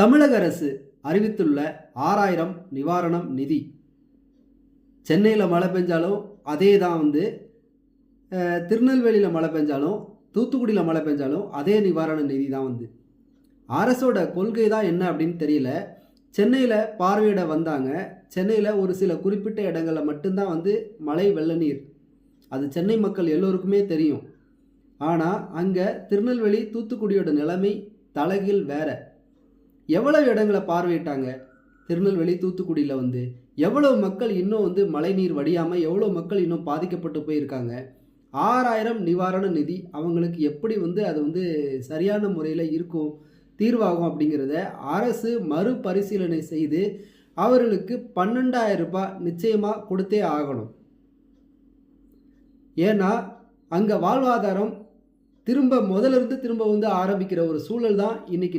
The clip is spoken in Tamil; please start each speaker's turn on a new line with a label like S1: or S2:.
S1: தமிழக அரசு அறிவித்துள்ள ஆறாயிரம் நிவாரணம் நிதி. சென்னையில் மழை பெஞ்சாலும் அதே தான் வந்து திருநெல்வேலியில் மழை பெஞ்சாலும் தூத்துக்குடியில் மழை பெஞ்சாலும் அதே நிவாரண நிதி தான் வந்து. அரசோட கொள்கை தான் என்ன அப்படின்னு தெரியல. சென்னையில் பார்வையிட வந்தாங்க. சென்னையில் ஒரு சில குறிப்பிட்ட இடங்களில் மட்டும்தான் வந்து மழை வெள்ள நீர். அது சென்னை மக்கள் எல்லோருக்குமே தெரியும். ஆனால் அங்கே திருநெல்வேலி தூத்துக்குடியோட நிலைமை தலைகீழ் வேற. எவ்வளவு இடங்களை பார்வையிட்டாங்க? திருநெல்வேலி தூத்துக்குடியில் வந்து எவ்வளவு மக்கள் இன்னும் வந்து மழைநீர் வடியாமல் எவ்வளோ மக்கள் இன்னும் பாதிக்கப்பட்டு போயிருக்காங்க? ஆறாயிரம் நிவாரண நிதி அவங்களுக்கு எப்படி வந்து அது வந்து சரியான முறையில் இருக்கும் தீர்வாகும் அப்படிங்கிறத அரசு மறுபரிசீலனை செய்து அவர்களுக்கு பன்னெண்டாயிரம் ரூபாய் நிச்சயமாக கொடுத்தே ஆகணும். ஏன்னா அங்கே வாழ்வாதாரம் திரும்ப முதல்ல இருந்து திரும்ப வந்து ஆரம்பிக்கிற ஒரு சூழல் தான் இன்னைக்கு